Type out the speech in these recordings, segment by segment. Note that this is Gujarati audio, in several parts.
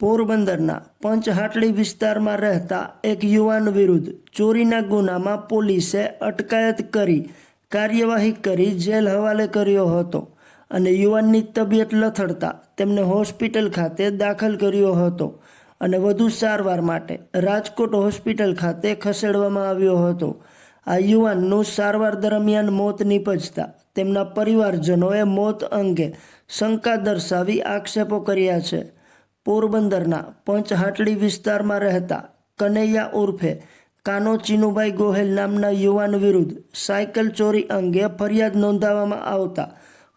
પોરબંદરના પંચહાટલી વિસ્તારમાં રહેતા એક યુવાન વિરુદ્ધ ચોરીના ગુનામાં પોલીસે અટકાયત કરી કાર્યવાહી કરી જેલ હવાલે કર્યો હતો અને યુવાનની તબિયત લથડતા તેમને હોસ્પિટલ ખાતે દાખલ કર્યો હતો અને વધુ સારવાર માટે રાજકોટ હોસ્પિટલ ખાતે ખસેડવામાં આવ્યો હતો. આ યુવાનનું સારવાર દરમિયાન મોત નીપજતા તેમના પરિવારજનોએ મોત અંગે શંકા દર્શાવી આક્ષેપો કર્યા છે. પોરબંદરના પંચહાટલી વિસ્તારમાં રહેતા કનૈયા ઉર્ફે કાનો ચીનુભાઈ ગોહેલ નામના યુવાન વિરુદ્ધ સાયકલ ચોરી અંગે ફરિયાદ નોંધાવવામાં આવતા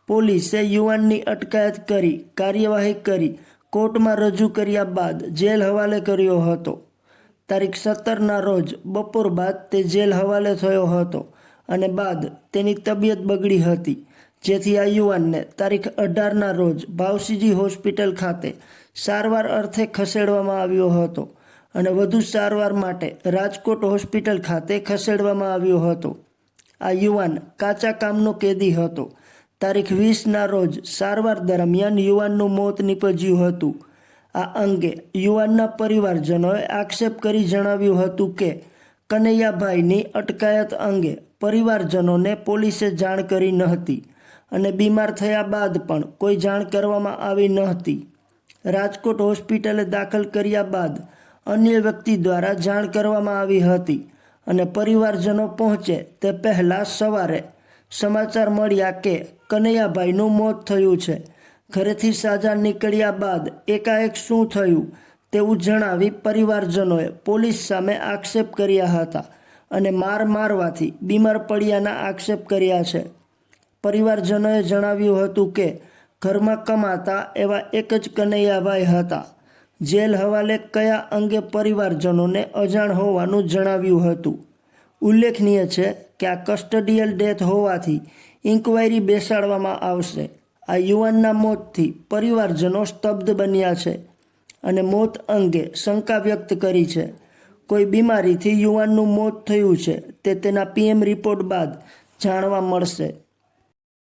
પોલીસે યુવાનની અટકાયત કરી કાર્યવાહી કરી કોર્ટમાં રજૂ કર્યા બાદ જેલ હવાલે કર્યો હતો. તારીખ સત્તરના રોજ બપોર બાદ તે જેલ હવાલે થયો હતો અને બાદ તેની તબિયત બગડી હતી. જેથી આ યુવાનને તારીખ અઢારના રોજ ભાવસીજી હોસ્પિટલ ખાતે સારવાર અર્થે ખસેડવામાં આવ્યો હતો અને વધુ સારવાર માટે રાજકોટ હોસ્પિટલ ખાતે ખસેડવામાં આવ્યો હતો. આ યુવાન કાચા કામનો કેદી હતો. તારીખ વીસના રોજ સારવાર દરમિયાન યુવાનનું મોત નીપજ્યું હતું. આ અંગે યુવાનના પરિવારજનોએ આક્ષેપ કરી જણાવ્યું હતું કે, કનૈયાભાઈની અટકાયત અંગે પરિવારજનોને પોલીસે જાણ કરી ન હતી. અને બીમાર થયા બાદ પણ કોઈ જાણ કરવામાં આવી ન હતી. રાજકોટ હોસ્પિટલે દાખલ કર્યા બાદ અન્ય વ્યક્તિ દ્વારા જાણ કરવામાં આવી હતી અને પરિવારજનો પહોંચે તે પહેલાં સવારે સમાચાર મળ્યા કે કનૈયાભાઈનું મોત થયું છે. ઘરેથી સાજા નીકળ્યા બાદ એકાએક શું થયું તેવું જણાવી પરિવારજનોએ પોલીસ સામે આક્ષેપ કર્યા હતા અને માર મારવાથી બીમાર પડ્યાના આક્ષેપ કર્યા છે. પરિવારજનોએ જણાવ્યું હતું કે, ઘરમાં કમાતા એવા એક જ કનૈયાભાઈ હતા. જેલ હવાલે કયા અંગે પરિવારજનોને અજાણ હોવાનું જણાવ્યું હતું. ઉલ્લેખનીય છે કે આ કસ્ટડિયલ ડેથ હોવાથી ઇન્કવાયરી બેસાડવામાં આવશે. આ યુવાનના મોતથી પરિવારજનો સ્તબ્ધ બન્યા છે અને મોત અંગે શંકા વ્યક્ત કરી છે. કોઈ બીમારીથી યુવાનનું મોત થયું છે તે તેના પીએમ રિપોર્ટ બાદ જાણવા મળશે.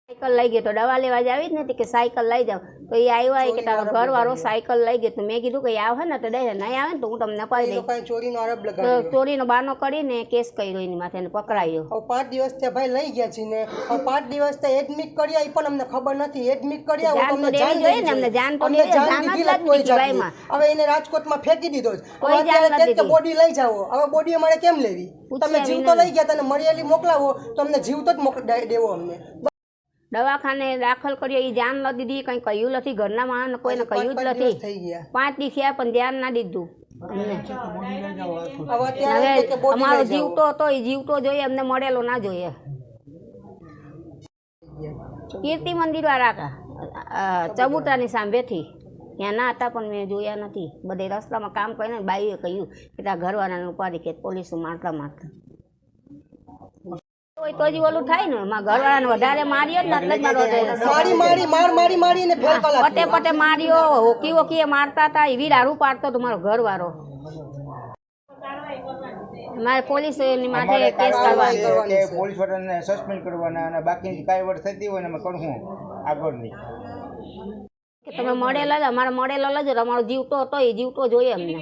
સાયકલ લઈ ગયો તો દવા લેવા જ આવી જ નથી કે સાયકલ લઈ જાવ તો એ આવ્યા કે તારો ઘરવાળો સાયકલ લઈ ગયો. તો મેં કીધું કે આવે ને તો દે નહીં આવે ને તો હું તમને અપાવી દઈશ ચોરીનો આરોપ લગાવ્યો ચોરીનો બાનો કરીને કેસ કર્યો એની માથે પકડાયો. પાંચ દિવસ ત્યાં ભાઈ લઈ ગયા છે ને. પાંચ દિવસ ત્યાં એડમિટ કર્યા એ પણ અમને ખબર નથી. એડમિટ કર્યા હોય તો જાન દેવી જોઈએ ને, અમને જાન તો. જાન જ નથી. જાતની. હવે એને રાજકોટમાં ફેંકી દીધો કોઈ જાન નથી બોડી લઈ જાઓ. હવે બોડી અમારે કેમ લેવી? તમે જીવતો લઈ ગયા તને મળેલી મોકલાવો તો અમને જીવતો જ મોક દેવો અમને. દવાખાને દાખલ કર્યો એ જાન ન દીધી કંઈ કહ્યું નથી ઘરના માણસ કોઈને કહ્યું જ નથી. પાંચ દિવસ થયા પણ ધ્યાન ના દીધું. અમને હવે અમારો જીવતો હતો એ જીવતો જોઈએ અમને મળેલો ના જોઈએ. કીર્તિ મંદિર વાળા ચબુટાની સાંભેથી. ત્યાં ના હતા પણ મેં જોયા નથી. બધે રસ્તામાં કામ કરીને બાઈએ કહ્યું કે ત્યાં ઘરવાળાને ઉપાડી કે પોલીસ મારતા મારતા. હોય તો જ ઓલું થાય ને. મારા ઘરવાળાને વધારે માર્યો ને એટલે જ મારો મારી મારી માર મારી મારીને ફેલ કલાક પટે પટે માર્યો હોકી વોકીએ મારતા હતા એવી દારૂ પાડતો તો મારો ઘરવાળો. મારે પોલીસ માથે કેસ કરવાનો. પોલીસ વાળાને સસ્પેન્ડ કરવાના અને બાકીની કાંઈ વડ થતી હોય ને અમે કરશું આગળની. કે તમે મળેલા જ અમારે મળેલા જ અમારો જીવતો હતો એ જીવતો જોઈએ અમને.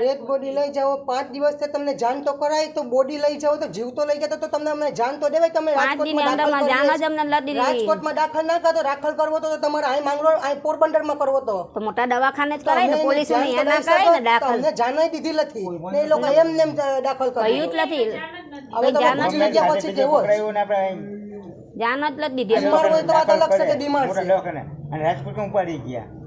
રેડ બોડી લઈ જાઓ પાંચ દિવસ તમને જાન તો કરાય તો બોડી લઈ જાઓ તો જીવતો લઈ ગયા તો તમને અમને જાન તો દેવાય તમે રાજકોટમાં દાખલ ના કરો દાખલ કરવો તો તમારે અહીં માંગરોળ અહીં પોરબંદરમાં કરવો તો. તો મોટા દવાખાને જ કરાય ને પોલીસ ને તો ના કરાય ને દાખલ. અમને જાન દીધી નથી ને એ લોકો એમ નેમ દાખલ કર્યું. જ નથી. હવે તમે જાન જ નથી. પછી કેવો આપણે જાન જ નથી દીધી. હોય તો આ છે કે બીમાર છે. અને રાજકોટમાં ઉપાડી ગયા.